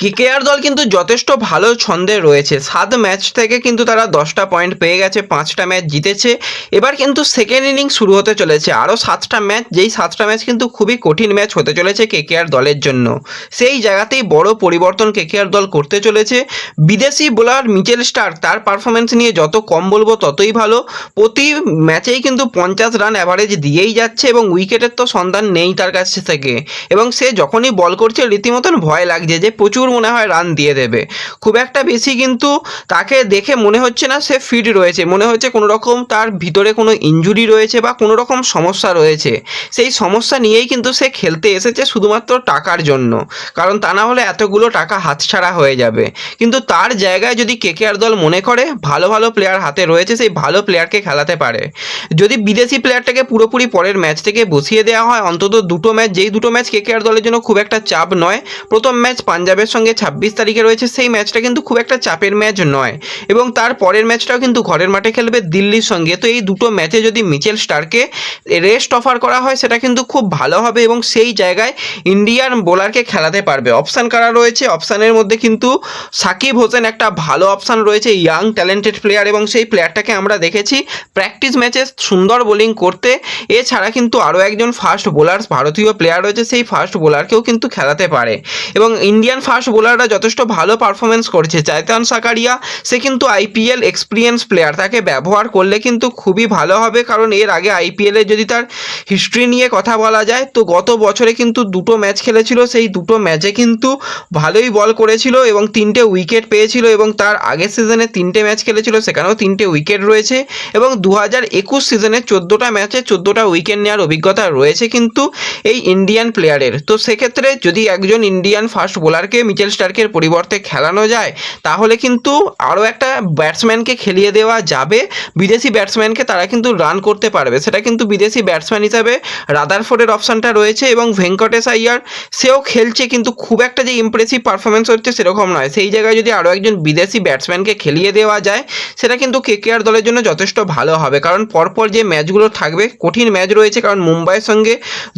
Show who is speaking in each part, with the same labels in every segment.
Speaker 1: KKR দল কিন্তু যথেষ্ট ভালো ছন্দে রয়েছে। সাত ম্যাচ থেকে কিন্তু তারা দশটা পয়েন্ট পেয়ে গেছে, পাঁচটা ম্যাচ জিতেছে। এবার কিন্তু সেকেন্ড ইনিংস শুরু হতে চলেছে। আরও সাতটা ম্যাচ যেই সাতটা ম্যাচ কিন্তু খুবই কঠিন ম্যাচ হতে চলেছে কেকেআর দলের জন্য। সেই জায়গাতেই বড় পরিবর্তন কেকেআর দল করতে চলেছে। বিদেশি বোলার মিচেল স্টার তার পারফরমেন্স নিয়ে যত কম বলব ততই ভালো। প্রতি ম্যাচেই কিন্তু পঞ্চাশ রান অ্যাভারেজ দিয়েই যাচ্ছে এবং উইকেটের তো সন্ধান নেই তার কাছ থেকে। এবং সে যখনই বল করছে, রীতিমতন ভয় লাগছে যে প্রচুর মনে হয় রান দিয়ে দেবে। খুব একটা বেশি কিন্তু তাকে দেখে মনে হচ্ছে না সে ফিট রয়েছে। মনে হচ্ছে কোনো রকম তার ভিতরে কোনো ইনজুরি রয়েছে বা কোনো রকম সমস্যা রয়েছে। সেই সমস্যা নিয়েই কিন্তু সে খেলতে এসেছে শুধুমাত্র টাকার জন্য। কারণ তা না হলে এতগুলো টাকা হাতছাড়া হয়ে যাবে। কিন্তু তার জায়গায় যদি কেকেআর দল মনে করে, ভালো ভালো প্লেয়ার হাতে রয়েছে, সেই ভালো প্লেয়ারকে খেলাতে পারে। যদি বিদেশি প্লেয়ারটাকে পুরোপুরি পরের ম্যাচ থেকে বসিয়ে দেওয়া হয়, অন্তত দুটো ম্যাচ যেই দুটো ম্যাচ কেকেআর দলের জন্য খুব একটা চাপ নয়, প্রথম ম্যাচ পাঞ্জাবের সঙ্গে ছাব্বিশ তারিখে রয়েছে সেই ম্যাচটা কিন্তু খুব একটা চাপের ম্যাচ নয়। এবং তার পরের ম্যাচটাও কিন্তু ঘরের মাঠে খেলবে দিল্লির সঙ্গে। তো এই দুটো ম্যাচে যদি মিচেল স্টারকে রেস্ট অফার করা হয়, সেটা কিন্তু খুব ভালো হবে এবং সেই জায়গায় ইন্ডিয়ান বোলারকে খেলাতে পারবে। অপশান কারা রয়েছে? অপশানের মধ্যে কিন্তু সাকিব হোসেন একটা ভালো অপশান রয়েছে ইয়াং ট্যালেন্টেড প্লেয়ার এবং সেই প্লেয়ারটাকে আমরা দেখেছি প্র্যাকটিস ম্যাচে সুন্দর বোলিং করতে। এছাড়া কিন্তু আরও একজন ফাস্ট বোলার ভারতীয় প্লেয়ার রয়েছে, সেই ফাস্ট বোলারকেও কিন্তু খেলাতে পারে। এবং ইন্ডিয়ান ফাস্ট বোলাররা যথেষ্ট ভালো পারফরমেন্স করছে। চাইতান সাকারিয়া, সে কিন্তু আইপিএল এক্সপিরিয়েন্স প্লেয়ার তাকে ব্যবহার করলে কিন্তু খুবই ভালো হবে, কারণ এর আগে আইপিএলে যদি তার হিস্ট্রি নিয়ে কথা বলা যায়, তো গত বছরে কিন্তু দুটো ম্যাচ খেলেছিল, সেই দুটো ম্যাচে কিন্তু ভালোই বল করেছিল এবং তিনটে উইকেট পেয়েছিল এবং তার আগের সিজনে তিনটে ম্যাচ খেলেছিল, সেখানেও তিনটে উইকেট রয়েছে এবং দু হাজার একুশ সিজনে চোদ্দোটা ম্যাচে চোদ্দোটা উইকেট নেওয়ার অভিজ্ঞতা রয়েছে কিন্তু এই ইন্ডিয়ান প্লেয়ারের তো সেক্ষেত্রে যদি একজন ইন্ডিয়ান ফাস্ট বোলারকে মিচেল স্টার্কের পরিবর্তে খেলানো যায়, তাহলে কিন্তু আরও একটা ব্যাটসম্যানকে খেলিয়ে দেওয়া যাবে। বিদেশি ব্যাটসম্যানকে তারা কিন্তু রান করতে পারবে। সেটা কিন্তু বিদেশি ব্যাটসম্যান হিসাবে রাদারফোর্ডের অপশানটা রয়েছে এবং ভেঙ্কটেশ আইয়ার সেও খেলছে কিন্তু খুব একটা যে ইমপ্রেসিভ পারফরমেন্স হচ্ছে সেরকম নয়। সেই জায়গায় যদি আরও একজন বিদেশি ব্যাটসম্যানকে খেলিয়ে দেওয়া যায়, সেটা কিন্তু কে কেকেআর দলের জন্য যথেষ্ট ভালো হবে। কারণ পরপর যে ম্যাচগুলো থাকবে, কঠিন ম্যাচ রয়েছে। কারণ মুম্বাইয়ের সঙ্গে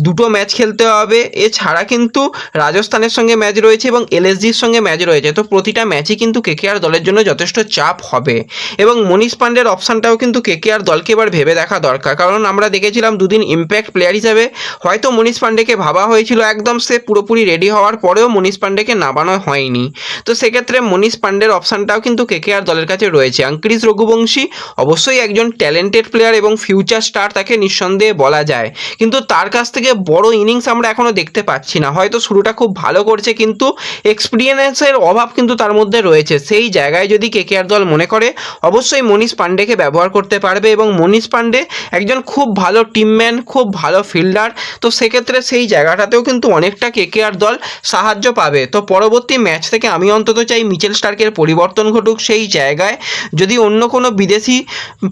Speaker 1: দুটো ম্যাচ খেলতে হবে। এছাড়া কিন্তু রাজস্থানের সঙ্গে ম্যাচ রয়েছে এবং এলএসজির সঙ্গে ম্যাচ রয়েছে, তো প্রতিটা ম্যাচই কিন্তু কেকেআর দলের জন্য যথেষ্ট চাপ হবে। এবং মনীষ পান্ডের অপশানটাও কিন্তু কেকেআর দলকে এবার ভেবে দেখা দরকার। কারণ আমরা দেখেছিলাম দুদিন ইম্প্যাক্ট প্লেয়ার হিসাবে, হয়তো মনীষ পান্ডেকে ভাবা হয়েছিল, একদম সে পুরোপুরি রেডি হওয়ার পরেও মনীষ পান্ডেকে নামানো হয়নি। তো সেক্ষেত্রে মনীষ পান্ডের অপশানটাও কিন্তু কেকেআর দলের কাছে রয়েছে। আঙ্ক্রিস রঘুবংশী অবশ্যই একজন ট্যালেন্টেড প্লেয়ার এবং ফিউচার স্টার তাকে নিঃসন্দেহে বলা যায়। কিন্তু তার কাছ থেকে বড় ইনিংস আমরা এখনও দেখতে পাচ্ছি না। হয়তো শুরুটা খুব ভালো করছে, কিন্তু এক্সপিরিয়েন্সের অভাব কিন্তু তার মধ্যে রয়েছে। সেই জায়গায় যদি কেকেআর দল মনে করে, অবশ্যই মনীষ পান্ডেকে ব্যবহার করতে পারবে এবং মনীষ পান্ডে একজন খুব ভালো টিমম্যান খুব ভালো ফিল্ডার তো সেক্ষেত্রে সেই জায়গাটাতেও কিন্তু অনেকটা কেকেআর দল সাহায্য পাবে। তো পরবর্তী ম্যাচ থেকে আমি অন্তত চাই মিচেল স্টার্কের পরিবর্তন ঘটুক। সেই জায়গায় যদি অন্য কোনো বিদেশি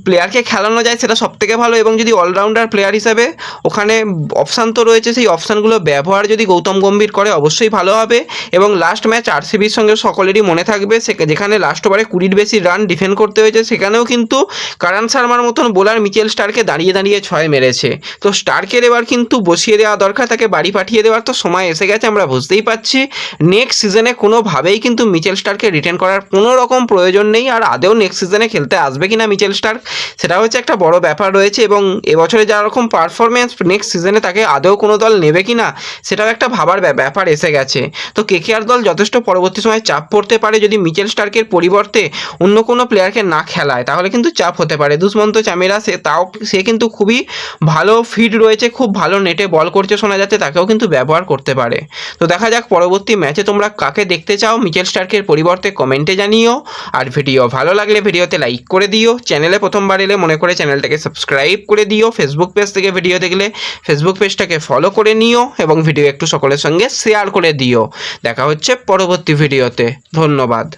Speaker 1: প্লেয়ারকে খেলানো যায়, সেটা সবথেকে ভালো এবং যদি অলরাউন্ডার প্লেয়ার হিসাবে ওখানে অপশান তো রয়েছে, সেই অপশানগুলো ব্যবহার যদি গৌতম গম্ভীর করে, অবশ্যই ভালো হবে এবং লাস্ট ম্যাচ আরসিবির সঙ্গে সকলেরই মনে থাকবে। সে যেখানে লাস্ট ওভারে কুড়ির বেশি রান ডিফেন্ড করতে হয়েছে, সেখানেও কিন্তু কারণ শর্মার মতন বোলার মিচেল স্টারকে দাঁড়িয়ে দাঁড়িয়ে ছয় মেরেছে। তো স্টার্কের এবার কিন্তু বসিয়ে দেওয়া দরকার, তাকে বাড়ি পাঠিয়ে দেওয়ার তো সময় এসে গেছে, আমরা বুঝতেই পাচ্ছি নেক্সট সিজনে কোনোভাবেই কিন্তু মিচেল স্টারকে রিটার্ন করার কোনো রকম প্রয়োজন নেই, আর আদেও নেক্সট সিজনে খেলতে আসবে কি না মিচেল স্টার্ক, সেটা হচ্ছে একটা বড় ব্যাপার রয়েছে, এবং এবছরে যা রকম পারফরমেন্স নেক্সট সিজনে তাকে আদেও কোনো দল নেবে কি না সেটাও একটা ভাবার ব্যা- ব্যাপার এসে গেছে। তো কেকেআর দল যথেষ্ট পরবর্তী সময় চাপ পড়তে পারে যদি মিচেল স্টার্কের পরিবর্তে অন্য কোনো প্লেয়ারকে না খেলায়, তাহলে কিন্তু চাপ হতে পারে। দুষ্মন্ত চামেরা, সে তাও, সে কিন্তু খুবই ভালো ফিট রয়েছে, খুব ভালো নেটে বল করছে শোনা যাচ্ছে, তাকেও কিন্তু ব্যবহার করতে পারে। তো দেখা যাক পরবর্তী ম্যাচে তোমরা কাকে দেখতে চাও? মিচেল স্টার্কের পরিবর্তে কমেন্টে জানিও। আর ভিডিও ভালো লাগলে ভিডিওতে লাইক করে দিও। চ্যানেলে প্রথমবার এলে মনে করে চ্যানেলটাকে সাবস্ক্রাইব করে দিও। ফেসবুক পেজ থেকে ভিডিও দেখলে ফেসবুক পেজটাকে ফলো করে নিও এবং ভিডিও একটু সকলের সঙ্গে শেয়ার করে দিও। দেখা হচ্ছে পরবর্তী ভিডিওতে। ধন্যবাদ।